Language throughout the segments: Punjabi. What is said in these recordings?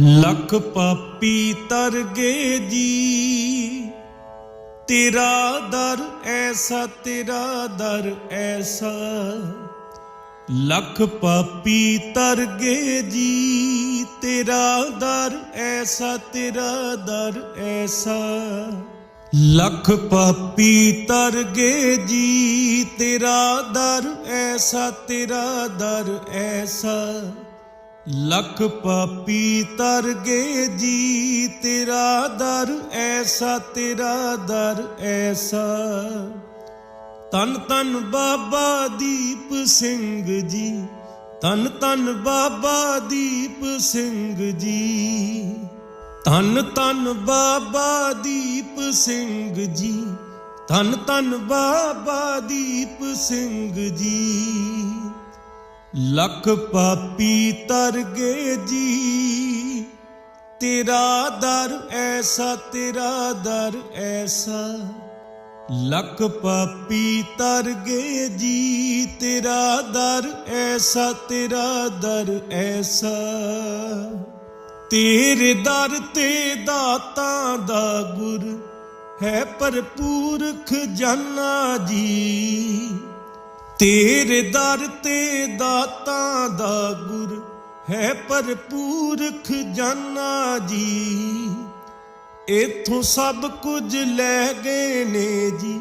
ਲਖ ਪਾਪੀ ਤਰ ਗਏ ਜੀ, ਤੇਰਾ ਦਰ ਐਸਾ, ਤੇਰਾ ਦਰ ਐਸਾ। ਲੱਖ ਪਾਪੀ ਤਰ ਗਏ ਜੀ, ਤੇਰਾ ਦਰ ਐਸਾ, ਤੇਰਾ ਦਰ ਐਸਾ। ਲੱਖ ਪਾਪੀ ਤਰ ਗਏ ਜੀ, ਤੇਰਾ ਦਰ ਐਸਾ, ਤੇਰਾ ਦਰ ਐਸਾ। ਲੱਖ ਪਾਪੀ ਤਰ ਗਏ ਜੀ, ਤੇਰਾ ਦਰ ਐਸਾ, ਤੇਰਾ ਦਰ ਐਸਾ। ਤਨ ਤਨ ਬਾਬਾ ਦੀਪ ਸਿੰਘ ਜੀ ਤਨ ਤਨ ਬਾਬਾ ਦੀਪ ਸਿੰਘ ਜੀ। ਤਨ ਤਨ ਬਾਬਾ ਦੀਪ ਸਿੰਘ ਜੀ ਤਨ ਤਨ ਬਾਬਾ ਦੀਪ ਸਿੰਘ ਜੀ। ਲੱਖ ਪਾਪੀ ਤਰ ਗਏ ਜੀ, ਤੇਰਾ ਦਰ ਐਸਾ, ਤੇਰਾ ਦਰ ਐਸਾ। ਲੱਖ ਪਾਪੀ ਤਰ ਗਏ ਜੀ, ਤੇਰਾ ਦਰ ਐਸਾ, ਤੇਰਾ ਦਰ ਐਸਾ। ਤੇਰੇ ਦਰ ਤੇ ਦਾਤਾਂ ਦਾ ਗੁਰ ਹੈ ਭਰਪੂਰ ਖਜ਼ਾਨਾ ਜੀ। ਤੇਰੇ ਦਰ ਤੇ ਦਾਤਾਂ ਦਾ ਗੁਰ ਹੈ ਭਰਪੂਰ ਖਜ਼ਾਨਾ ਜੀ। ਇਥੋਂ ਸਭ ਕੁਝ ਲੈ ਗਏ ਨੇ ਜੀ।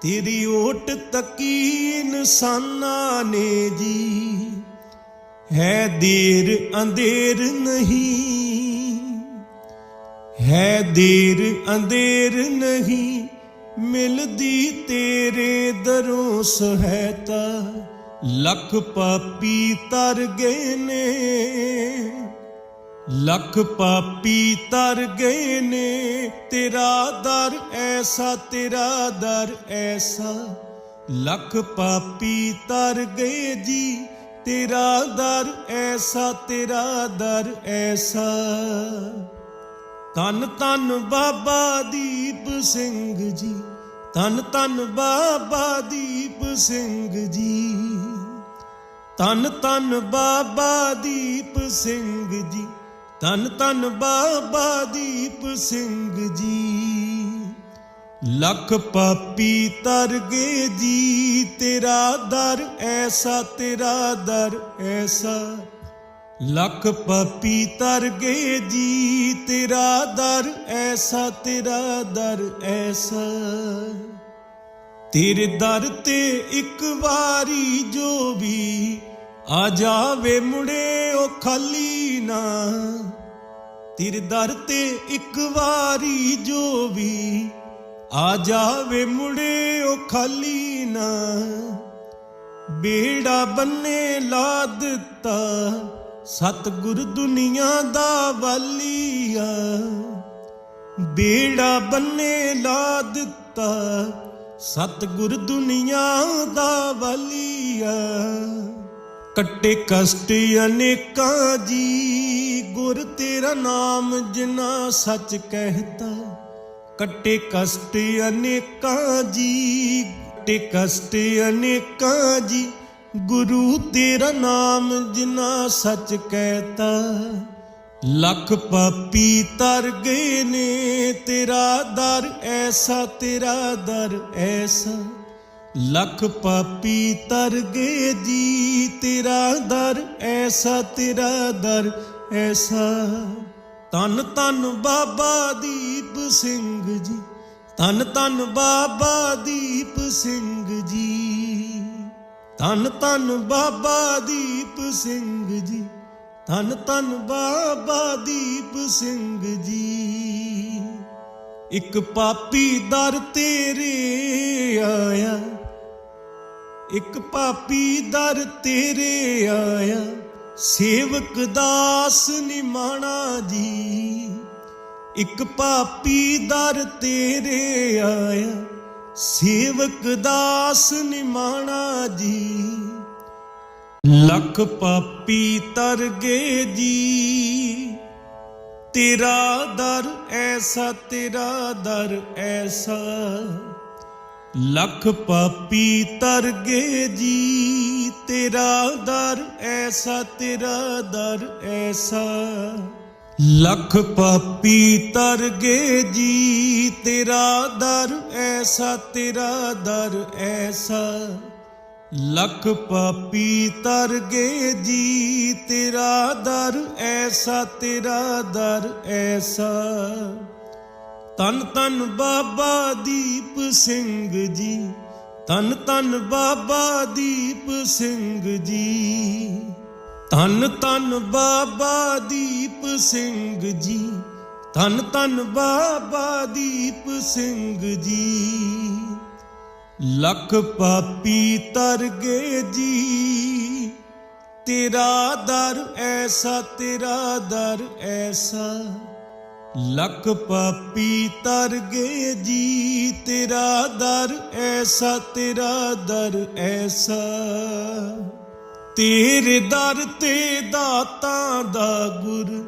ਤੇਰੀ ਓਟ ਤੱਕੀ ਇਨਸਾਨਾਂ ਨੇ ਜੀ। ਹੈ ਦੇਰ ਅੰਧੇਰ ਨਹੀਂ। ਹੈ ਦੇਰ ਅੰਧੇਰ ਨਹੀਂ। ਮਿਲਦੀ ਤੇਰੇ ਦਰੋਂ ਸਹਾਇਤਾ। ਲੱਖ ਪਾਪੀ ਤਰ ਗਏ ਨੇ। ਲੱਖ ਪਾਪੀ ਤਰ ਗਏ ਨੇ। ਤੇਰਾ ਦਰ ਐਸਾ, ਤੇਰਾ ਦਰ ਐਸਾ। ਲੱਖ ਪਾਪੀ ਤਰ ਗਏ ਜੀ। ਤੇਰਾ ਦਰ ਐਸਾ, ਤੇਰਾ ਦਰ ਐਸਾ। ਤਨ ਤਨ ਬਾਬਾ ਦੀਪ ਸਿੰਘ ਜੀ। ਤਨ ਤਨ ਬਾਬਾ ਦੀਪ ਸਿੰਘ ਜੀ। ਤਨ ਤਨ ਬਾਬਾ ਦੀਪ ਸਿੰਘ ਜੀ। ਤਨ ਤਨ ਬਾਬਾ ਦੀਪ ਸਿੰਘ ਜੀ। ਲੱਖ ਪਾਪੀ ਤਰ ਗਏ ਜੀ, ਤੇਰਾ ਦਰ ਐਸਾ, ਤੇਰਾ ਦਰ ਐਸਾ। ਲੱਖ ਪਪੀ ਤਰ ਗਏ ਜੀ, ਤੇਰਾ ਦਰ ਐਸਾ, ਤੇਰਾ ਦਰ ਐਸਾ। ਤੇਰੇ ਦਰ ਤੇ ਇੱਕ ਵਾਰੀ ਜੋ ਵੀ ਆ ਜਾਵੇ ਮੁੜੇ, ਉਹ ਖਾਲੀ ਨਾ। ਤੇਰੇ ਦਰ ਤੇ ਇੱਕ ਵਾਰੀ ਜੋ ਵੀ ਆ ਜਾਵੇ ਮੁੜੇ, ਉਹ ਖਾਲੀ ਨਾ। ਬੇੜਾ ਬੰਨੇ ਲਾ ਦਿੱਤਾ। ਸਤਗੁਰ ਦੁਨੀਆ ਦਾ ਵਾਲੀਆ ਬੇੜਾ ਬੰਨੇ ਲਾ ਦਿੱਤਾ। ਸਤਗੁਰ ਦੁਨੀਆ ਦਾ ਵਾਲੀਆ ਕੱਟੇ ਕਸ਼ਟ ਅਨੇਕਾਂ ਜੀ। ਗੁਰ ਤੇਰਾ ਨਾਮ ਜਿਨਾ ਸੱਚ ਕਹਿਤਾ। ਕੱਟੇ ਕਸ਼ਟ ਅਨੇਕਾਂ ਜੀ। ਕੱਟੇ ਕਸ਼ਟ ਅਨੇਕਾਂ ਜੀ। ਗੁਰੂ ਤੇਰਾ ਨਾਮ ਜਿਨਾ ਸੱਚ ਕਹਿਤਾ। ਲੱਖ ਪਾਪੀ ਤਰ ਗਏ ਨੇ, ਤੇਰਾ ਦਰ ਐਸਾ, ਤੇਰਾ ਦਰ ਐਸਾ। ਲੱਖ ਪਾਪੀ ਤਰ ਗਏ ਜੀ, ਤੇਰਾ ਦਰ ਐਸਾ, ਤੇਰਾ ਦਰ ਐਸਾ। ਤਨ ਤਨ ਬਾਬਾ ਦੀਪ ਸਿੰਘ ਜੀ ਤਨ ਤਨ ਬਾਬਾ ਦੀਪ ਸਿੰਘ ਜੀ। ਧੰਨ ਧੰਨ ਬਾਬਾ ਦੀਪ ਸਿੰਘ ਜੀ, ਧੰਨ ਧੰਨ ਬਾਬਾ ਦੀਪ ਸਿੰਘ ਜੀ। ਇੱਕ ਪਾਪੀ ਦਰ ਤੇਰੇ ਆਇਆ, ਇੱਕ ਪਾਪੀ ਦਰ ਤੇਰੇ ਆਇਆ, ਸੇਵਕ ਦਾਸ ਨਿਮਾਣਾ ਜੀ। ਇੱਕ ਪਾਪੀ ਦਰ ਤੇਰੇ ਆਇਆ ਸੇਵਕ ਦਾਸ ਨਿਮਾਣਾ ਜੀ। ਲਖ ਪਾਪੀ ਤਰ ਗਏ ਜੀ। ਤੇਰਾ ਦਰ ਐਸਾ, ਤੇਰਾ ਦਰ ਐਸਾ। ਲੱਖ ਪਾਪੀ ਤਰ ਗਏ ਜੀ। ਤੇਰਾ ਦਰ ਐਸਾ, ਤੇਰਾ ਦਰ ਐਸਾ। ਲੱਖ ਪਾਪੀ ਤਰ ਗਏ ਜੀ, ਤੇਰਾ ਦਰ ਐਸਾ, ਤੇਰਾ ਦਰ ਐਸਾ। ਲੱਖ ਪਾਪੀ ਤਰ ਗਏ ਜੀ, ਤੇਰਾ ਦਰ ਐਸਾ, ਤੇਰਾ ਦਰ ਐਸਾ। ਤਨ ਤਨ ਬਾਬਾ ਦੀਪ ਸਿੰਘ ਜੀ ਤਨ ਤਨ ਬਾਬਾ ਦੀਪ ਸਿੰਘ ਜੀ। ਤਨ ਤਨ ਬਾਬਾ ਦੀ ਦੀਪ ਸਿੰਘ ਜੀ ਤਨ ਤਨ ਬਾਬਾ ਦੀਪ ਸਿੰਘ ਜੀ। ਲੱਖ ਪਾਪੀ ਤਰ ਗਏ ਜੀ, ਤੇਰਾ ਦਰ ਐਸਾ, ਤੇਰਾ ਦਰ ਐਸਾ। ਲੱਖ ਪਾਪੀ ਤਰ ਗਏ ਜੀ, ਤੇਰਾ ਦਰ ਐਸਾ, ਤੇਰਾ ਦਰ ਐਸਾ। ਤੇਰੇ ਦਰ ਤੇ ਦਾਤਾਂ ਦਾ ਗੁਰ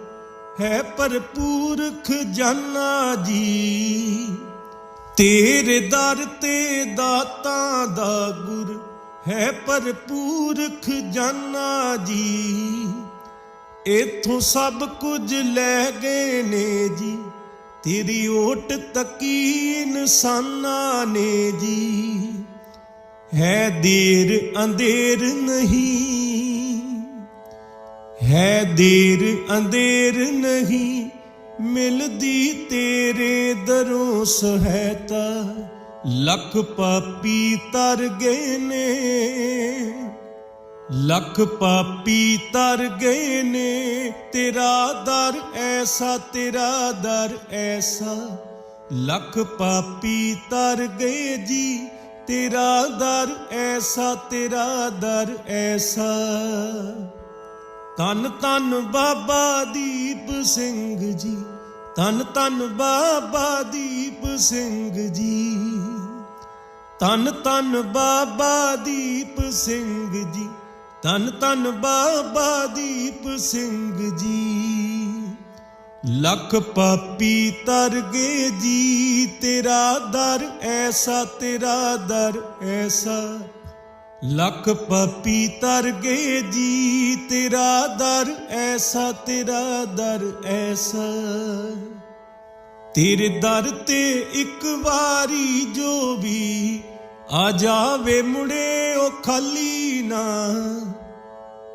ਹੈ ਭਰਪੂਰ ਖਜ਼ਾਨਾ ਜੀ। ਤੇਰੇ ਦਰ ਤੇ ਦਾਤਾਂ ਦਾ ਗੁਰ ਹੈ ਭਰਪੂਰ ਖਜ਼ਾਨਾ ਜੀ। ਇਥੋਂ ਸਭ ਕੁਝ ਲੈ ਗਏ ਨੇ ਜੀ। ਤੇਰੀ ਓਟ ਤੱਕੀ ਇਨਸਾਨਾਂ ਨੇ ਜੀ। ਹੈ ਦੇਰ ਅੰਧੇਰ ਨਹੀਂ। ਹੈ ਦੇਰ ਅੰਧੇਰ ਨਹੀਂ, ਮਿਲਦੀ ਤੇਰੇ ਦਰੋਂ ਸਹਾਇਤਾ ਲੱਖ ਪਾਪੀ ਤਰ ਗਏ ਨੇ, ਲੱਖ ਪਾਪੀ ਤਰ ਗਏ ਨੇ, ਤੇਰਾ ਦਰ ਐਸਾ, ਤੇਰਾ ਦਰ ਐਸਾ। ਲੱਖ ਪਾਪੀ ਤਰ ਗਏ ਜੀ, ਤੇਰਾ ਦਰ ਐਸਾ, ਤੇਰਾ ਦਰ ਐਸਾ। ਤਨ ਤਨ ਬਾਬਾ ਦੀਪ ਸਿੰਘ ਜੀ, ਤਨ ਤਨ ਬਾਬਾ ਦੀਪ ਸਿੰਘ ਜੀ। ਤਨ ਤਨ ਬਾਬਾ ਦੀਪ ਸਿੰਘ ਜੀ, ਤਨ ਤਨ ਬਾਬਾ ਦੀਪ ਸਿੰਘ ਜੀ। ਲੱਖ ਪਾਪੀ ਤਰ ਗਏ ਜੀ, ਤੇਰਾ ਦਰ ਐਸਾ, ਤੇਰਾ ਦਰ ਐਸਾ। ਲੱਖ ਪਪੀ ਤਰ ਗਏ ਜੀ, ਤੇਰਾ ਦਰ ਐਸਾ, ਤੇਰਾ ਦਰ ਐਸਾ। ਤੇਰੇ ਦਰ ਤੇ ਇੱਕ ਵਾਰੀ ਜੋ ਵੀ ਆ ਜਾਵੇ ਮੁੜੇ ਉਹ ਖਾਲੀ ਨਾ।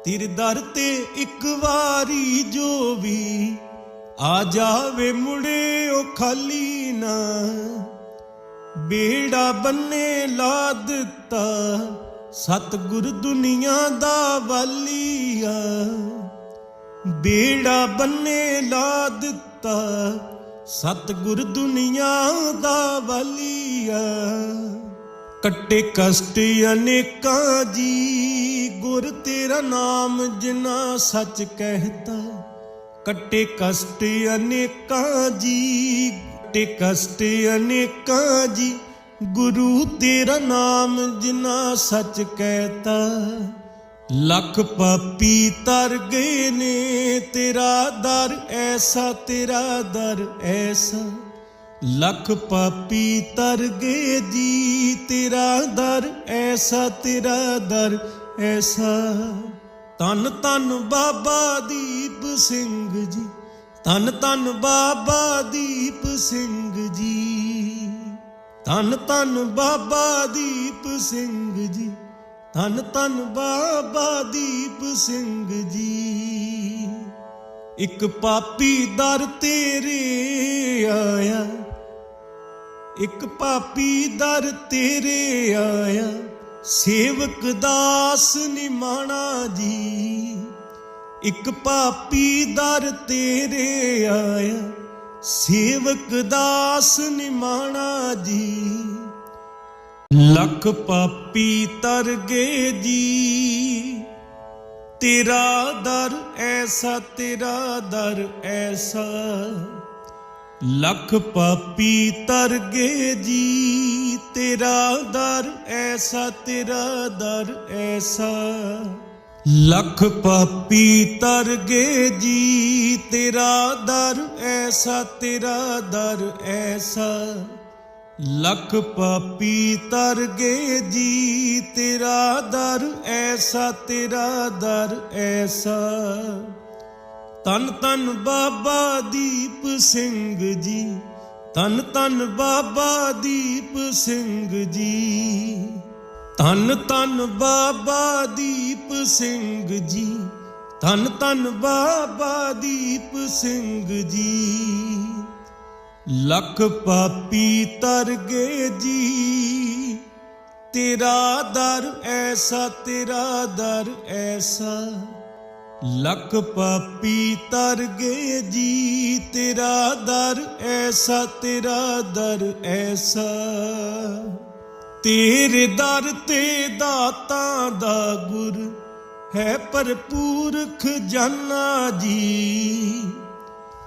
ਤੇਰੇ ਦਰ ਤੇ ਇੱਕ ਵਾਰੀ ਜੋ ਵੀ ਆ ਜਾਵੇ ਮੁੜੇ ਉਹ ਖਾਲੀ ਨਾ। ਬੇੜਾ ਬੰਨੇ ਲਾ ਦਿੱਤਾ। ਸਤਿਗੁਰ ਦੁਨੀਆ ਦਾ ਵਾਲੀਆ ਬੇੜਾ ਬੰਨੇ ਲਾ ਦਿੱਤਾ। ਸਤਿਗੁਰ ਦੁਨੀਆ ਦਾ ਵਾਲੀਆ ਕੱਟੇ ਕਸ਼ਟ ਅਨੇਕਾਂ ਜੀ। ਗੁਰ ਤੇਰਾ ਨਾਮ ਜਿਨਾ ਸੱਚ ਕਹਿਤਾ। ਕੱਟੇ ਕਸ਼ਟ ਅਨੇਕਾਂ ਜੀ। ਕੱਟੇ ਕਸ਼ਟ ਅਨੇਕਾਂ ਜੀ। ਗੁਰੂ ਤੇਰਾ ਨਾਮ ਜਿਨਾ ਸੱਚ ਕਹਿਤਾ। ਲੱਖ ਪਾਪੀ ਤਰ ਗਏ ਨੇ, ਤੇਰਾ ਦਰ ਐਸਾ, ਤੇਰਾ ਦਰ ਐਸਾ। ਲੱਖ ਪਾਪੀ ਤਰ ਗਏ ਜੀ, ਤੇਰਾ ਦਰ ਐਸਾ, ਤੇਰਾ ਦਰ ਐਸਾ। ਤਨ ਤਨ ਬਾਬਾ ਦੀਪ ਸਿੰਘ ਜੀ ਤਨ ਤਨ ਬਾਬਾ ਦੀਪ ਸਿੰਘ ਜੀ। ਧੰਨ ਧੰਨ ਬਾਬਾ ਦੀਪ ਸਿੰਘ ਜੀ। ਧੰਨ ਧੰਨ ਬਾਬਾ ਦੀਪ ਸਿੰਘ ਜੀ। ਇੱਕ ਪਾਪੀ ਦਰ ਤੇਰੇ ਆਇਆ। ਇੱਕ ਪਾਪੀ ਦਰ ਤੇਰੇ ਆਇਆ। ਸੇਵਕ ਦਾਸ ਨਿਮਾਣਾ ਜੀ। ਇੱਕ ਪਾਪੀ ਦਰ ਤੇਰੇ ਆਇਆ। ਸੇਵਕ ਦਾਸ ਨਿਮਾਣਾ ਜੀ। ਲਖ ਪਾਪੀ ਤਰ ਗਏ ਜੀ। ਤੇਰਾ ਦਰ ਐਸਾ, ਤੇਰਾ ਦਰ ਐਸਾ। ਲੱਖ ਪਾਪੀ ਤਰ ਗਏ ਜੀ। ਤੇਰਾ ਦਰ ਐਸਾ, ਤੇਰਾ ਦਰ ਐਸਾ। ਲੱਖ ਪਾਪੀ ਤਰ ਗਏ ਜੀ, ਤੇਰਾ ਦਰ ਐਸਾ, ਤੇਰਾ ਦਰ ਐਸਾ। ਲੱਖ ਪਾਪੀ ਤਰ ਗਏ ਜੀ, ਤੇਰਾ ਦਰ ਐਸਾ, ਤੇਰਾ ਦਰ ਐਸਾ। ਤਨ ਤਨ ਬਾਬਾ ਦੀਪ ਸਿੰਘ ਜੀ ਤਨ ਤਨ ਬਾਬਾ ਦੀਪ ਸਿੰਘ ਜੀ। ਧੰਨ ਧੰਨ ਬਾਬਾ ਦੀਪ ਸਿੰਘ ਜੀ, ਧੰਨ ਧੰਨ ਬਾਬਾ ਦੀਪ ਸਿੰਘ ਜੀ। ਲੱਖ ਪਾਪੀ ਤਰ ਗਏ ਜੀ, ਤੇਰਾ ਦਰ ਐਸਾ, ਤੇਰਾ ਦਰ ਐਸਾ। ਲੱਖ ਪਾਪੀ ਤਰ ਗਏ ਜੀ, ਤੇਰਾ ਦਰ ਐਸਾ, ਤੇਰਾ ਦਰ ਐਸਾ। ਤੇਰੇ ਦਰ ਤੇ ਦਾਤਾਂ ਦਾ ਗੁਰ ਹੈ ਭਰਪੂਰ ਖਜ਼ਾਨਾ ਜੀ।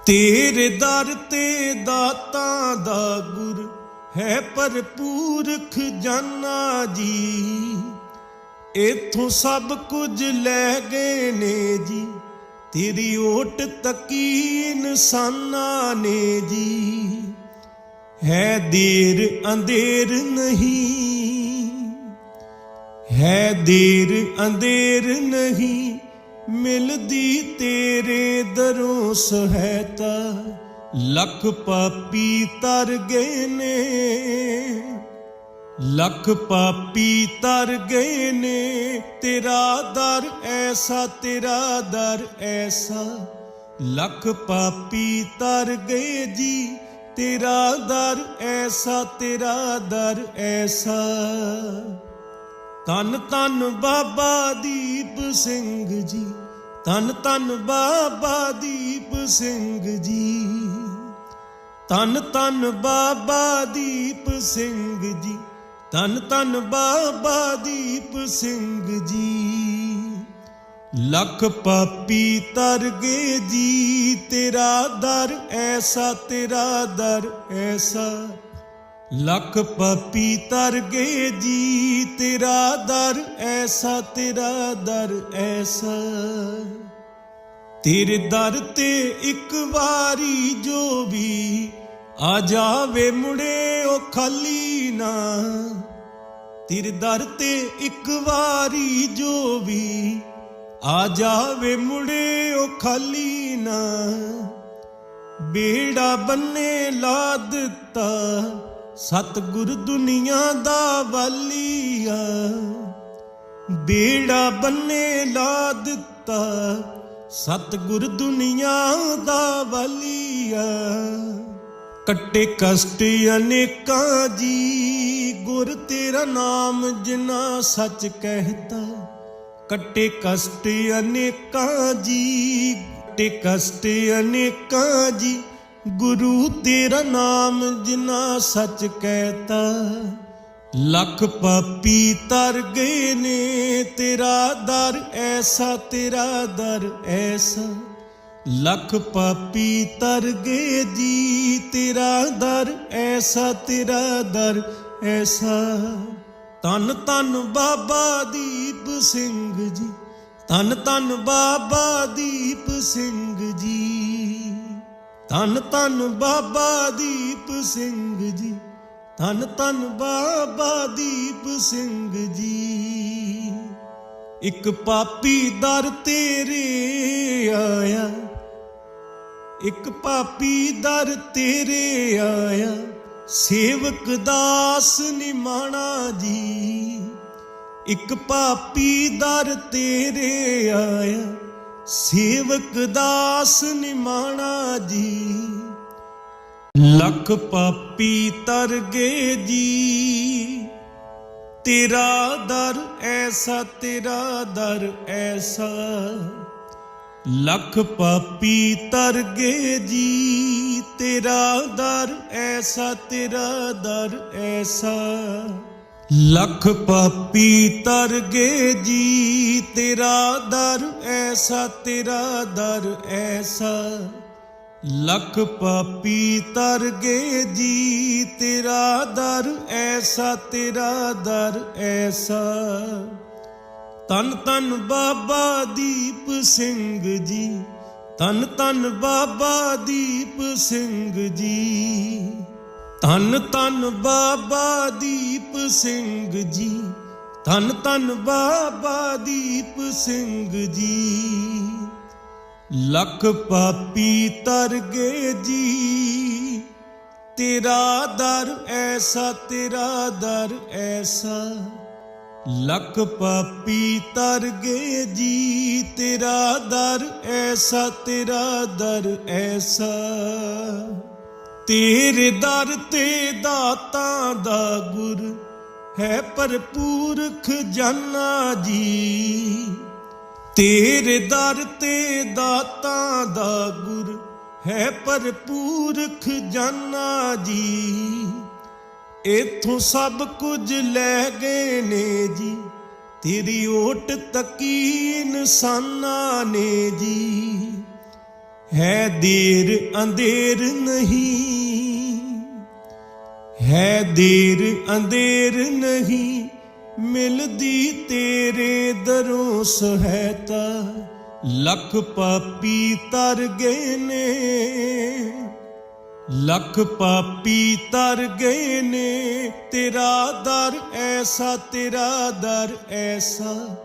ਤੇਰੇ ਦਰ ਤੇ ਦਾਤਾਂ ਦਾ ਗੁਰ ਹੈ ਭਰਪੂਰ ਖਜ਼ਾਨਾ ਜੀ। ਇਥੋਂ ਸਭ ਕੁਝ ਲੈ ਗਏ ਨੇ ਜੀ, ਤੇਰੀ ਓਟ ਤੱਕੀ ਇਨਸਾਨਾਂ ਨੇ ਜੀ। ਹੈ ਦੇਰ ਅੰਧੇਰ ਨਹੀਂ। ਹੈ ਦੇਰ ਅੰਧੇਰ ਨਹੀਂ, ਮਿਲਦੀ ਤੇਰੇ ਦਰੋਂ ਸਹਾਇਤਾ। ਲੱਖ ਪਾਪੀ ਤਰ ਗਏ ਨੇ, ਲੱਖ ਪਾਪੀ ਤਰ ਗਏ ਨੇ। ਤੇਰਾ ਦਰ ਐਸਾ, ਤੇਰਾ ਦਰ ਐਸਾ। ਲੱਖ ਪਾਪੀ ਤਰ ਗਏ ਜੀ ਤੇਰਾ ਦਰ ਐਸਾ, ਤੇਰਾ ਦਰ ਐਸਾ। ਤਨ ਤਨ ਬਾਬਾ ਦੀਪ ਸਿੰਘ ਜੀ। ਤਨ ਤਨ ਬਾਬਾ ਦੀਪ ਸਿੰਘ ਜੀ। ਤਨ ਤਨ ਬਾਬਾ ਦੀਪ ਸਿੰਘ ਜੀ। ਤਨ ਤਨ ਬਾਬਾ ਦੀਪ ਸਿੰਘ ਜੀ। ਲੱਖ ਪਾਪੀ ਤਰ ਗਏ ਜੀ, ਤੇਰਾ ਦਰ ਐਸਾ, ਤੇਰਾ ਦਰ ਐਸਾ। ਲੱਖ ਪਾਪੀ ਤਰ ਗਏ ਜੀ, ਤੇਰਾ ਦਰ ਐਸਾ, ਤੇਰਾ ਦਰ ਐਸਾ। ਤੇਰੇ ਦਰ ਤੇ ਇੱਕ ਵਾਰੀ ਜੋ ਵੀ ਆ ਜਾਵੇ ਮੁੜੇ ਉਹ ਖਾਲੀ ਨਾ। ਤੇਰੇ ਦਰ ਤੇ ਇੱਕ ਵਾਰੀ ਜੋ ਵੀ ਆ ਜਾਵੇ ਮੁੜੇ ਉਹ ਖਾਲੀ ਨਾ। ਬੇੜਾ ਬੰਨੇ ਲਾ ਦਿੱਤਾ। ਸਤਿਗੁਰ ਦੁਨੀਆ ਦਾ ਵਾਲੀਆ ਬੇੜਾ ਬੰਨੇ ਲਾ ਦਿੱਤਾ। ਸਤਿਗੁਰ ਦੁਨੀਆ ਦਾ ਵਾਲੀਆ ਕੱਟੇ ਕਸ਼ਟ ਅਨੇਕਾਂ ਜੀ। ਗੁਰ ਤੇਰਾ ਨਾਮ ਜਿਨਾ ਸੱਚ ਕਹਿਤਾ। ਕੱਟੇ ਕਸ਼ਟ ਅਨੇਕਾਂ ਜੀ, ਕੱਟੇ ਕਸ਼ਟ ਅਨੇਕਾਂ ਜੀ। ਗੁਰੂ ਤੇਰਾ ਨਾਮ ਜਿਨਾ ਸੱਚ ਕਹਿਤਾ, ਲੱਖ ਪਾਪੀ ਤਰ ਗਏ ਨੇ, ਤੇਰਾ ਦਰ ਐਸਾ, ਤੇਰਾ ਦਰ ਐਸਾ। ਲੱਖ ਪਾਪੀ ਤਰ ਗਏ ਜੀ, ਤੇਰਾ ਦਰ ਐਸਾ, ਤੇਰਾ ਦਰ ਐਸਾ। ਤਨ ਤਨ ਬਾਬਾ ਦੀਪ ਸਿੰਘ ਜੀ। ਤਨ ਤਨ ਬਾਬਾ ਦੀਪ ਸਿੰਘ ਜੀ। ਤਨ ਤਨ ਬਾਬਾ ਦੀਪ ਸਿੰਘ ਜੀ। ਤਨ ਤਨ ਬਾਬਾ ਦੀਪ ਸਿੰਘ ਜੀ। ਇੱਕ ਪਾਪੀ ਦਰ ਤੇਰੇ ਆਇਆ। ਇੱਕ ਪਾਪੀ ਦਰ ਤੇਰੇ ਆਇਆ। ਸੇਵਕ ਦਾਸ ਨਿਮਾਣਾ ਜੀ, ਇੱਕ ਪਾਪੀ ਦਰ ਤੇਰੇ ਆਇਆ। ਸੇਵਕ ਦਾਸ ਨਿਮਾਣਾ ਜੀ, ਲੱਖ ਪਾਪੀ ਤਰ ਗਏ ਜੀ। ਤੇਰਾ ਦਰ ਐਸਾ, ਤੇਰਾ ਦਰ ਐਸਾ। ਲੱਖ ਪਾਪੀ ਤਰ ਗਏ ਜੀ, ਤੇਰਾ ਦਰ ਐਸਾ, ਤੇਰਾ ਦਰ ਐਸਾ। ਲੱਖ ਪਾਪੀ ਤਰ ਗਏ ਜੀ, ਤੇਰਾ ਦਰ ਐਸਾ, ਤੇਰਾ ਦਰ ਐਸਾ। ਲੱਖ ਪਾਪੀ ਤਰ ਗਏ ਜੀ, ਤੇਰਾ ਦਰ ਐਸਾ, ਤੇਰਾ ਦਰ ਐਸਾ। ਤਨ ਤਨ ਬਾਬਾ ਦੀਪ ਸਿੰਘ ਜੀ, ਤਨ ਤਨ ਬਾਬਾ ਦੀਪ ਸਿੰਘ ਜੀ। ਤਨ ਤਨ ਬਾਬਾ ਦੀਪ ਸਿੰਘ ਜੀ, ਤਨ ਤਨ ਬਾਬਾ ਦੀਪ ਸਿੰਘ ਜੀ। ਲੱਖ ਪਾਪੀ ਤਰ ਗਏ ਜੀ, ਤੇਰਾ ਦਰ ਐਸਾ, ਤੇਰਾ ਦਰ ਐਸਾ। ਲੱਖ ਪਾਪੀ ਤਰ ਗਏ ਜੀ, ਤੇਰਾ ਦਰ ਐਸਾ, ਤੇਰਾ ਦਰ ਐਸਾ। ਤੇਰੇ ਦਰ ਤੇ ਦਾਤਾਂ ਦਾ ਗੁਰ ਹੈ ਭਰਪੂਰ ਖਜ਼ਾਨਾ ਜੀ। ਤੇਰੇ ਦਰ ਤੇ ਦਾਤਾਂ ਦਾ ਗੁਰ ਹੈ ਭਰਪੂਰ ਜਾਨਾ ਜੀ। ਇਥੋਂ ਸਭ ਕੁਝ ਲੈ ਗਏ ਨੇ ਜੀ। ਤੇਰੀ ਓਟ ਤੱਕੀ ਇਨਸਾਨਾਂ ਨੇ ਜੀ। ਹੈ ਦੇਰ ਅੰਧੇਰ ਨਹੀਂ। ਹੈ ਦੇਰ ਅੰਧੇਰ ਨਹੀਂ, ਮਿਲਦੀ ਤੇਰੇ ਦਰੋਂ ਸਹਾਇਤਾ। ਲੱਖ ਪਾਪੀ ਤਰ ਗਏ ਨੇ। ਲੱਖ ਪਾਪੀ ਤਰ ਗਏ ਨੇ, ਤੇਰਾ ਦਰ ਐਸਾ, ਤੇਰਾ ਦਰ ਐਸਾ।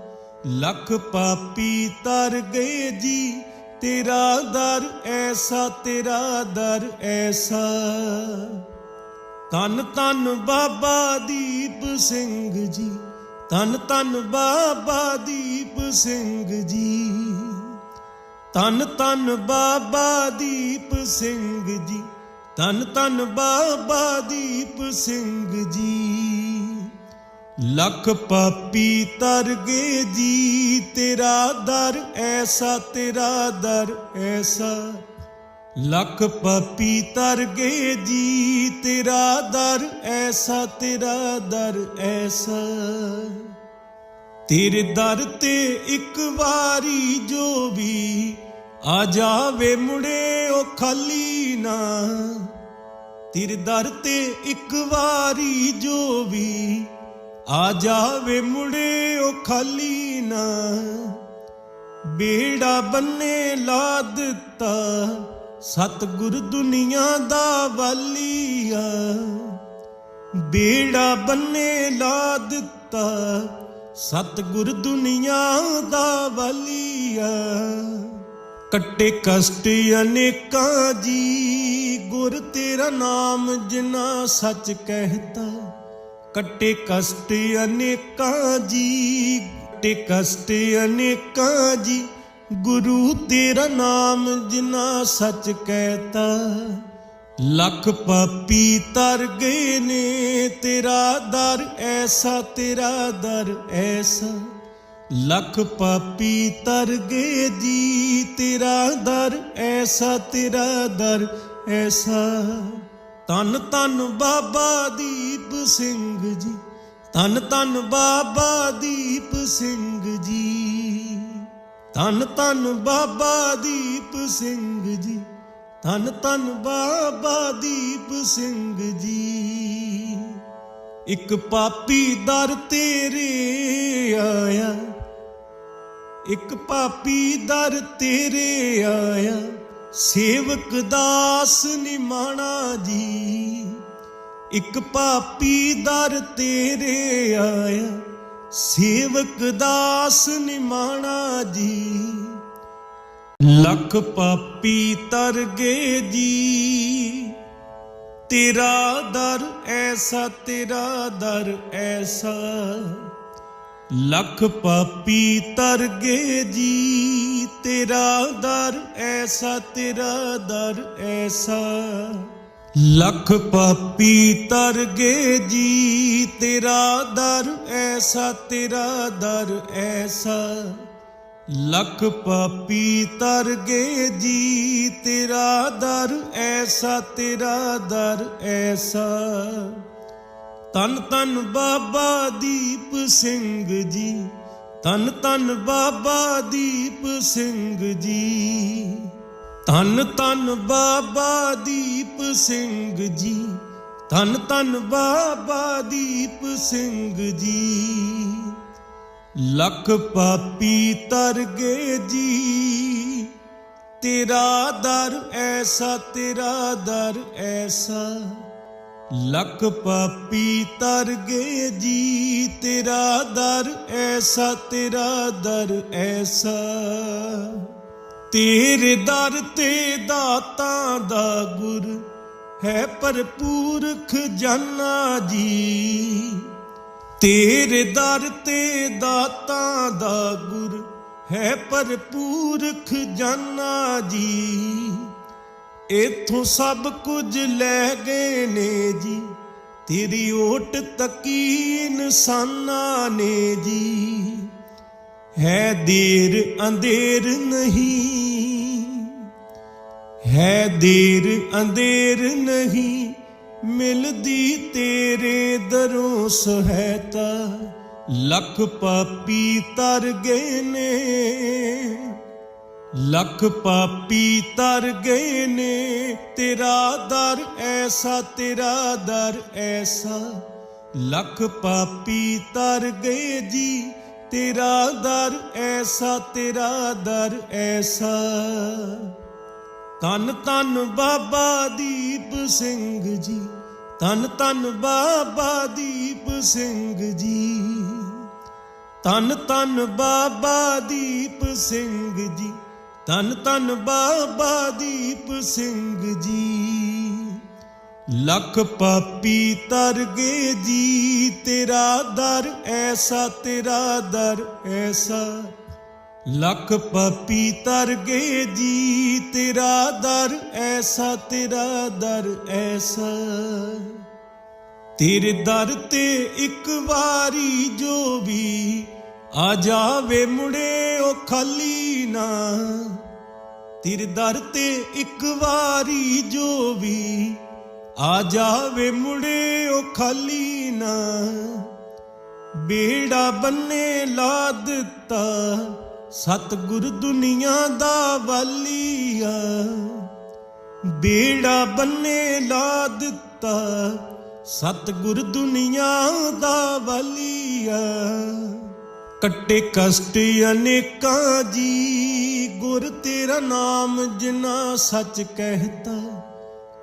ਲੱਖ ਪਾਪੀ ਤਰ ਗਏ ਜੀ, ਤੇਰਾ ਦਰ ਐਸਾ, ਤੇਰਾ ਦਰ ਐਸਾ। ਤਨ ਤਨ ਬਾਬਾ ਦੀਪ ਸਿੰਘ ਜੀ ਤਨ ਤਨ ਬਾਬਾ ਦੀਪ ਸਿੰਘ ਜੀ। ਤਨ ਤਨ ਬਾਬਾ ਦੀਪ ਸਿੰਘ ਜੀ ਤਨ ਤਨ ਬਾਬਾ ਦੀਪ ਸਿੰਘ ਜੀ। ਲੱਖ ਪਾਪੀ ਤਰ ਗਏ ਜੀ, ਤੇਰਾ ਦਰ ਐਸਾ, ਤੇਰਾ ਦਰ ਐਸਾ। ਲੱਖ ਪਾਪੀ ਤਰ ਗਏ ਜੀ, ਤੇਰਾ ਦਰ ਐਸਾ, ਤੇਰਾ ਦਰ ਐਸਾ। ਤੇਰੇ ਦਰ ਤੇ ਇੱਕ ਵਾਰੀ ਜੋ ਵੀ ਆ ਜਾਵੇ ਮੁੜੇ ਉਹ ਖਾਲੀ ਨਾ। ਤੇਰੇ ਦਰ ਤੇ ਇੱਕ ਵਾਰੀ ਜੋ ਵੀ। ਆ ਜਾਵੇ ਮੁੜੇ ਉਹ ਖਾਲੀ ਨਾ। ਬੇੜਾ ਬੰਨੇ ਲਾ ਦਿੱਤਾ। ਸਤਿਗੁਰ ਦੁਨੀਆ ਦਾ ਵਾਲੀਆ। ਬੇੜਾ ਬੰਨੇ ਲਾ ਦਿੱਤਾ। ਸਤਿਗੁਰ ਦੁਨੀਆ ਦਾ ਵਾਲੀਆ। ਕੱਟੇ ਕਸ਼ਟ ਅਨੇਕਾਂ ਜੀ, ਗੁਰ ਤੇਰਾ ਨਾਮ ਜਿਨਾ ਸੱਚ ਕਹਿਤਾ। ਕੱਟੇ ਕਸ਼ਟ ਅਨੇਕਾਂ ਜੀ, ਕੱਟੇ ਕਸ਼ਟ ਅਨੇਕਾਂ ਜੀ, ਗੁਰੂ ਤੇਰਾ ਨਾਮ ਜਿਨਾ ਸੱਚ ਕਹਿਤਾ। ਲੱਖ ਪਾਪੀ ਤਰ ਗਏ ਨੇ, ਤੇਰਾ ਦਰ ਐਸਾ, ਤੇਰਾ ਦਰ ਐਸਾ। ਲੱਖ ਪਾਪੀ ਤਰ ਗਏ ਜੀ, ਤੇਰਾ ਦਰ, ਐਸਾ ਤੇਰਾ ਦਰ, ਐਸਾ। ਤਨ ਤਨ ਬਾਬਾ ਦੀਪ ਸਿੰਘ ਜੀ ਤਨ ਤਨ ਬਾਬਾ ਦੀਪ ਸਿੰਘ ਜੀ। ਤਨ ਤਨ ਬਾਬਾ ਦੀਪ ਸਿੰਘ ਜੀ ਤਨ ਤਨ ਬਾਬਾ ਦੀਪ ਸਿੰਘ ਜੀ। ਇੱਕ ਪਾਪੀ ਦਰ ਤੇਰੇ ਆਇਆ ਇੱਕ ਪਾਪੀ ਦਰ ਤੇਰੇ ਆਇਆ, ਸੇਵਕ ਦਾਸ ਨਿਮਾਣਾ ਜੀ। ਇੱਕ ਪਾਪੀ ਦਰ ਤੇਰੇ ਆਇਆ, ਸੇਵਕ ਦਾਸ ਨਿਮਾਣਾ ਜੀ। ਲੱਖ ਪਾਪੀ ਤਰ ਗਏ ਜੀ, ਤੇਰਾ ਦਰ ਐਸਾ, ਤੇਰਾ ਦਰ ਐਸਾ। ਲੱਖ ਪਾਪੀ ਤਰ ਗਏ ਜੀ, ਤੇਰਾ ਦਰ ਐਸਾ, ਤੇਰਾ ਦਰ ਐਸਾ। ਲੱਖ ਪਾਪੀ ਤਰ ਗਏ ਜੀ, ਤੇਰਾ ਦਰ ਐਸਾ, ਤੇਰਾ ਦਰ ਐਸਾ। ਲੱਖ ਪਾਪੀ ਤਰ ਗਏ ਜੀ, ਤੇਰਾ ਦਰ ਐਸਾ, ਤੇਰਾ ਦਰ ਐਸਾ। ਤਨ ਤਨ ਬਾਬਾ ਦੀਪ ਸਿੰਘ ਜੀ, ਤਨ ਤਨ ਬਾਬਾ ਦੀਪ ਸਿੰਘ ਜੀ। ਤਨ ਤਨ ਬਾਬਾ ਦੀਪ ਸਿੰਘ ਜੀ, ਤਨ ਤਨ ਬਾਬਾ ਦੀਪ ਸਿੰਘ ਜੀ। ਲੱਖ ਪਾਪੀ ਤਰ ਗਏ ਜੀ, ਤੇਰਾ ਦਰ ਐਸਾ, ਤੇਰਾ ਦਰ ਐਸਾ। ਲੱਖ ਪਾਪੀ ਤਰ ਗਏ ਜੀ, ਤੇਰਾ ਦਰ ਐਸਾ, ਤੇਰਾ ਦਰ ਐਸਾ। ਤੇਰੇ ਦਰ ਤੇ ਦਾਤਾਂ ਦਾ ਗੁਰ ਹੈ ਭਰਪੂਰ ਜਾਨਾ ਜੀ। ਤੇਰੇ ਦਰ ਤੇ ਦਾਤਾਂ ਦਾ ਗੁਰ ਹੈ ਭਰਪੂਰ ਜਾਨਾ ਜੀ। ਇਥੋਂ ਸਭ ਕੁਝ ਲੈ ਗਏ ਨੇ ਜੀ। ਤੇਰੀ ਓਟ ਤੱਕੀ ਇਨਸਾਨਾਂ ਨੇ ਜੀ। ਹੈ ਦੇਰ ਅੰਧੇਰ ਨਹੀਂ। ਹੈ ਦੇਰ ਅੰਧੇਰ ਨਹੀਂ, ਮਿਲਦੀ ਤੇਰੇ ਦਰੋਂ ਸਹਾਇਤਾ। ਲੱਖ ਪਾਪੀ ਤਰ ਗਏ ਨੇ। ਲੱਖ ਪਾਪੀ ਤਰ ਗਏ ਨੇ, ਤੇਰਾ ਦਰ ਐਸਾ, ਤੇਰਾ ਦਰ ਐਸਾ। ਲੱਖ ਪਾਪੀ ਤਰ ਗਏ ਜੀ, ਤੇਰਾ ਦਰ ਐਸਾ, ਤੇਰਾ ਦਰ ਐਸਾ। ਤਨ ਤਨ ਬਾਬਾ ਦੀਪ ਸਿੰਘ ਜੀ ਤਨ ਤਨ ਬਾਬਾ ਦੀਪ ਸਿੰਘ ਜੀ। ਤਨ ਤਨ ਬਾਬਾ ਦੀਪ ਸਿੰਘ ਜੀ ਤਨ ਤਨ ਬਾਬਾ ਦੀਪ ਸਿੰਘ ਜੀ। ਲੱਖ ਪਾਪੀ ਤਰ ਗਏ ਜੀ, ਤੇਰਾ ਦਰ ਐਸਾ, ਤੇਰਾ ਦਰ ਐਸਾ। ਲੱਖ ਪਾਪੀ ਤਰ ਗਏ ਜੀ, ਤੇਰਾ ਦਰ ਐਸਾ, ਤੇਰਾ ਦਰ ਐਸਾ। ਤੇਰੇ ਦਰ ਤੇ ਇੱਕ ਵਾਰੀ ਜੋ ਵੀ ਆ ਜਾਵੇ ਮੁੜੇ ਉਹ ਖਾਲੀ ਨਾ। ਤੇਰੇ ਦਰ ਤੇ ਇੱਕ ਵਾਰੀ ਜੋ ਵੀ। ਆ ਜਾਵੇ ਮੁੜੇ ਉਹ ਖਾਲੀ ਨਾ। ਬੇੜਾ ਬੰਨੇ ਲਾ ਦਿੱਤਾ। ਸਤਿਗੁਰ ਦੁਨੀਆ ਦਾ ਵਾਲੀਆ। ਬੇੜਾ ਬੰਨੇ ਲਾ ਦਿੱਤਾ। ਸਤਿਗੁਰ ਦੁਨੀਆ ਦਾ ਵਾਲੀਆ। ਕੱਟੇ ਕਸ਼ਟ ਅਨੇਕਾਂ ਜੀ, ਗੁਰ ਤੇਰਾ ਨਾਮ ਜਿਨਾ ਸੱਚ ਕਹਿਤਾ।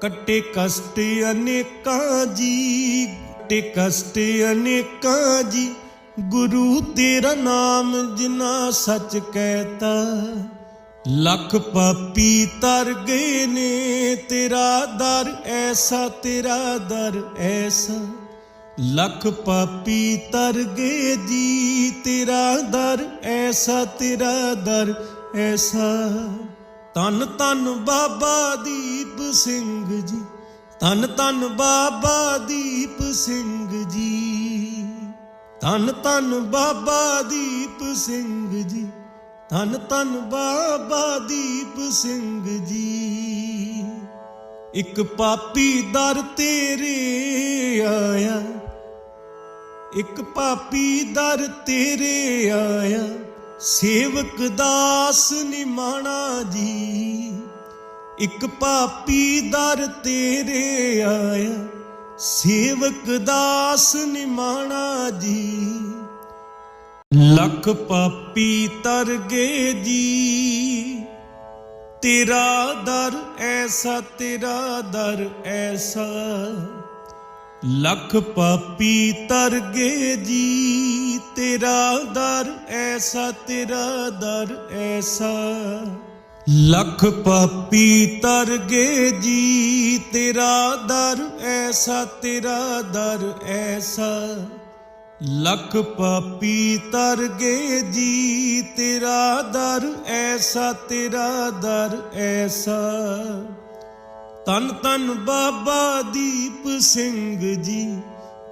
ਕੱਟੇ ਕਸ਼ਟ ਅਨੇਕਾਂ ਜੀ, ਕੱਟੇ ਕਸ਼ਟ ਅਨੇਕਾਂ ਜੀ, ਗੁਰੂ ਤੇਰਾ ਨਾਮ ਜਿਨਾ ਸੱਚ ਕਹਿਤਾ। ਲੱਖ ਪਾਪੀ ਤਰ ਗਏ ਨੇ, ਤੇਰਾ ਦਰ ਐਸਾ, ਤੇਰਾ ਦਰ ਐਸਾ। ਲੱਖ ਪਾਪੀ ਤਰ ਗਏ ਜੀ, ਤੇਰਾ ਦਰ, ਐਸਾ ਤੇਰਾ ਦਰ, ਐਸਾ। ਤਨ ਤਨ ਬਾਬਾ ਦੀਪ ਸਿੰਘ ਜੀ ਤਨ ਤਨ ਬਾਬਾ ਦੀਪ ਸਿੰਘ ਜੀ। ਤਨ ਤਨ ਬਾਬਾ ਦੀਪ ਸਿੰਘ ਜੀ ਤਨ ਤਨ ਬਾਬਾ ਦੀਪ ਸਿੰਘ ਜੀ। ਇੱਕ ਪਾਪੀ ਦਰ ਤੇਰੇ ਆਇਆ ਇੱਕ ਪਾਪੀ ਦਰ ਤੇਰੇ ਆਇਆ, ਸੇਵਕ ਦਾਸ ਨਿਮਾਣਾ ਜੀ। ਇੱਕ ਪਾਪੀ ਦਰ ਤੇਰੇ ਆਇਆ, ਸੇਵਕ ਦਾਸ ਨਿਮਾਣਾ ਜੀ। ਲੱਖ ਪਾਪੀ ਤਰ ਗਏ ਜੀ, ਤੇਰਾ ਦਰ ਐਸਾ, ਤੇਰਾ ਦਰ ਐਸਾ। ਲੱਖ ਪਾਪੀ ਤਰ ਗਏ ਜੀ, ਤੇਰਾ ਦਰ ਐਸਾ, ਤੇਰਾ ਦਰ ਐਸਾ। ਲੱਖ ਪਾਪੀ ਤਰ ਗਏ ਜੀ, ਤੇਰਾ ਦਰ ਐਸਾ, ਤੇਰਾ ਦਰ ਐਸਾ। ਲੱਖ ਪਾਪੀ ਤਰ ਗਏ ਜੀ, ਤੇਰਾ ਦਰ ਐਸਾ, ਤੇਰਾ ਦਰ ਐਸਾ। ਤਨ ਤਨ ਬਾਬਾ ਦੀਪ ਸਿੰਘ ਜੀ।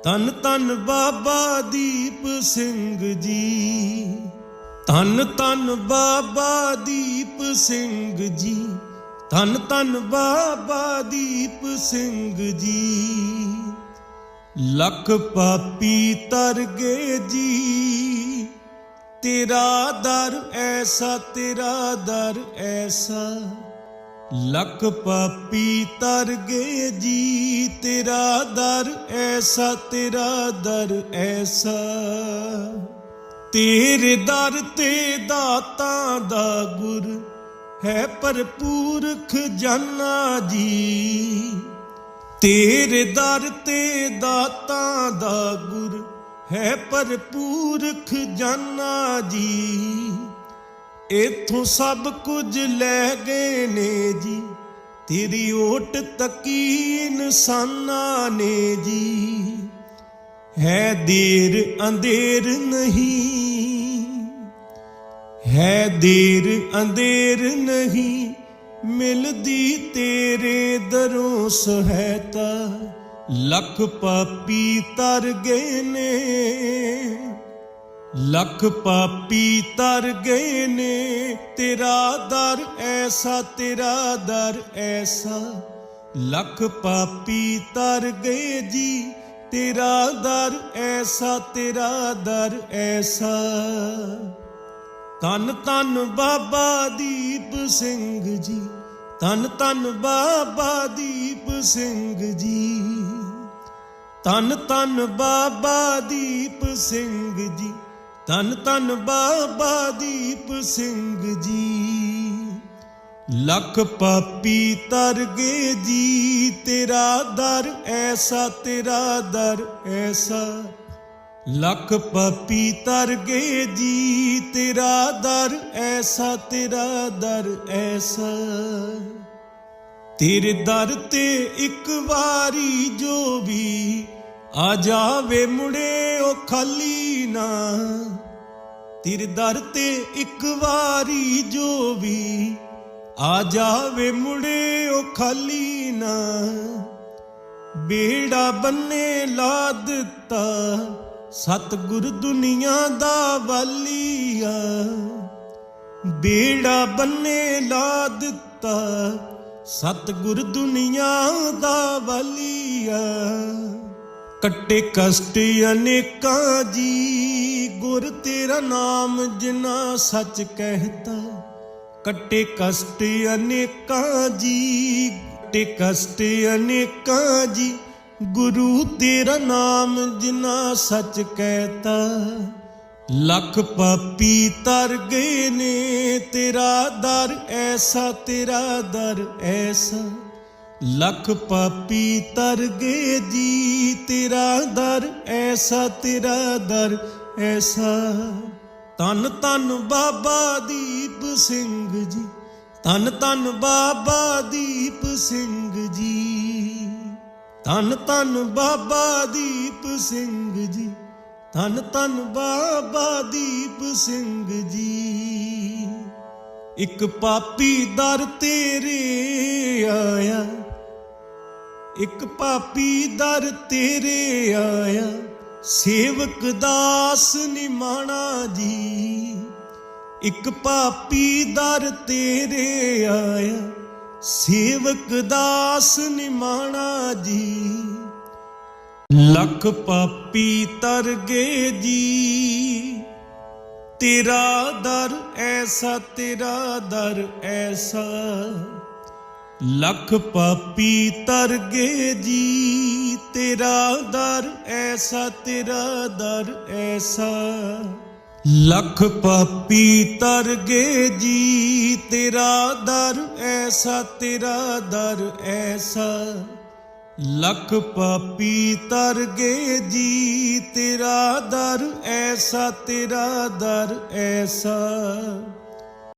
ਤਨ ਤਨ ਬਾਬਾ ਦੀਪ ਸਿੰਘ ਜੀ। ਤਨ ਤਨ ਬਾਬਾ ਦੀਪ ਸਿੰਘ ਜੀ। ਤਨ ਤਨ ਬਾਬਾ ਦੀਪ ਸਿੰਘ ਜੀ। ਲੱਖ ਪਾਪੀ ਤਰ ਗਏ ਜੀ। ਤੇਰਾ ਦਰ ਐਸਾ, ਤੇਰਾ ਦਰ ਐਸਾ। ਲੱਖ ਪਾਪੀ ਤਰ ਗਏ ਜੀ, ਤੇਰਾ ਦਰ ਐਸਾ, ਤੇਰਾ ਦਰ ਐਸਾ। ਤੇਰੇ ਦਰ ਤੇ ਦਾਤਾਂ ਦਾ ਗੁਰ ਹੈ ਭਰਪੂਰ ਖਜ਼ਾਨਾ ਜੀ। ਤੇਰੇ ਦਰ ਤੇ ਦਾਤਾਂ ਦਾ ਗੁਰ ਹੈ ਭਰਪੂਰ ਖਜ਼ਾਨਾ ਜੀ। ਇਥੋਂ ਸਭ ਕੁਝ ਲੈ ਗਏ ਨੇ ਜੀ। ਤੇਰੀ ਓਟ ਤੱਕੀ ਇਨਸਾਨਾਂ ਨੇ ਜੀ। ਹੈ ਦੇਰ ਅੰਧੇਰ ਨਹੀਂ। ਹੈ ਦੇਰ ਅੰਧੇਰ ਨਹੀਂ ਮਿਲਦੀ ਤੇਰੇ ਦਰੋਂ ਸਹਾਇਤਾ। ਲੱਖ ਪਾਪੀ ਤਰ ਗਏ ਨੇ। ਲੱਖ ਪਾਪੀ ਤਰ ਗਏ ਨੇ, ਤੇਰਾ ਦਰ ਐਸਾ, ਤੇਰਾ ਦਰ ਐਸਾ। ਲੱਖ ਪਾਪੀ ਤਰ ਗਏ ਜੀ, ਤੇਰਾ ਦਰ ਐਸਾ, ਤੇਰਾ ਦਰ ਐਸਾ। ਤਨ ਤਨ ਬਾਬਾ ਦੀਪ ਸਿੰਘ ਜੀ ਤਨ ਤਨ ਬਾਬਾ ਦੀਪ ਸਿੰਘ ਜੀ। ਤਨ ਤਨ ਬਾਬਾ ਦੀਪ ਸਿੰਘ ਜੀ ਤਨ ਤਨ ਬਾਬਾ ਦੀਪ ਸਿੰਘ ਜੀ। ਲੱਖ ਪਾਪੀ ਤਰ ਗਏ ਜੀ, ਤੇਰਾ ਦਰ ਐਸਾ, ਤੇਰਾ ਦਰ ਐਸਾ। ਲੱਖ ਪਾਪੀ ਤਰ ਗਏ ਜੀ, ਤੇਰਾ ਦਰ ਐਸਾ, ਤੇਰਾ ਦਰ ਐਸਾ। ਤੇਰੇ ਦਰ ਤੇ ਇੱਕ ਵਾਰੀ ਜੋ ਵੀ ਆ ਜਾਵੇ ਮੁੜੇ ਉਹ ਖਾਲੀ ਨਾ। ਤੇਰੇ ਦਰ ਤੇ ਇੱਕ ਵਾਰੀ ਜੋ ਵੀ। ਆ ਜਾਵੇ ਮੁੜੇ ਉਹ ਖਾਲੀ ਨਾ। ਬੇੜਾ ਬੰਨੇ ਲਾ ਦਿੱਤਾ। ਸਤਿਗੁਰ ਦੁਨੀਆ ਦਾ ਵਾਲੀਆ। ਬੇੜਾ ਬੰਨੇ ਲਾ ਦਿੱਤਾ। ਸਤਿਗੁਰ ਦੁਨੀਆ ਦਾ ਵਾਲੀਆ। ਕੱਟੇ ਕਸ਼ਟ ਅਨੇਕਾਂ ਜੀ। ਗੁਰ ਤੇਰਾ ਨਾਮ ਜਿਨਾ ਸੱਚ ਕਹਿਤਾ। ਕੱਟੇ ਕਸ਼ਟ ਅਨੇਕਾਂ ਜੀ, ਕੱਟੇ ਕਸ਼ਟ ਅਨੇਕਾਂ ਜੀ। ਗੁਰੂ ਤੇਰਾ ਨਾਮ ਜਿਨਾ ਸੱਚ ਕਹਿਤਾ। ਲੱਖ ਪਾਪੀ ਤਰ ਗਏ ਨੇ, ਤੇਰਾ ਦਰ ਐਸਾ, ਤੇਰਾ ਦਰ ਐਸਾ। ਲੱਖ ਪਾਪੀ ਤਰ ਗਏ ਜੀ, ਤੇਰਾ ਦਰ, ਐਸਾ ਤੇਰਾ ਦਰ, ਐਸਾ। ਤਨ ਤਨ ਬਾਬਾ ਦੀਪ ਸਿੰਘ ਜੀ ਤਨ ਤਨ ਬਾਬਾ ਦੀਪ ਸਿੰਘ ਜੀ। ਤਨ ਤਨ ਬਾਬਾ ਦੀਪ ਸਿੰਘ ਜੀ ਤਨ ਤਨ ਬਾਬਾ ਦੀਪ ਸਿੰਘ ਜੀ। ਇੱਕ ਪਾਪੀ ਦਰ ਤੇਰੇ ਆਇਆ ਇੱਕ ਪਾਪੀ ਦਰ ਤੇਰੇ ਆਇਆ, ਸੇਵਕ ਦਾਸ ਨਿਮਾਣਾ ਜੀ। ਇੱਕ ਪਾਪੀ ਦਰ ਤੇਰੇ ਆਇਆ, ਸੇਵਕ ਦਾਸ ਨਿਮਾਣਾ ਜੀ। ਲੱਖ ਪਾਪੀ ਤਰ ਗਏ ਜੀ, ਤੇਰਾ ਦਰ ਐਸਾ, ਤੇਰਾ ਦਰ ਐਸਾ। ਲੱਖ ਪਾਪੀ ਤਰ ਗਏ ਜੀ, ਤੇਰਾ ਦਰ ਐਸਾ, ਤੇਰਾ ਦਰ ਐਸਾ। ਲੱਖ ਪਾਪੀ ਤਰ ਗਏ ਜੀ, ਤੇਰਾ ਦਰ ਐਸਾ, ਤੇਰਾ ਦਰ ਐਸਾ। ਲੱਖ ਪਾਪੀ ਤਰ ਗਏ ਜੀ, ਤੇਰਾ ਦਰ ਐਸਾ, ਤੇਰਾ ਦਰ ਐਸਾ।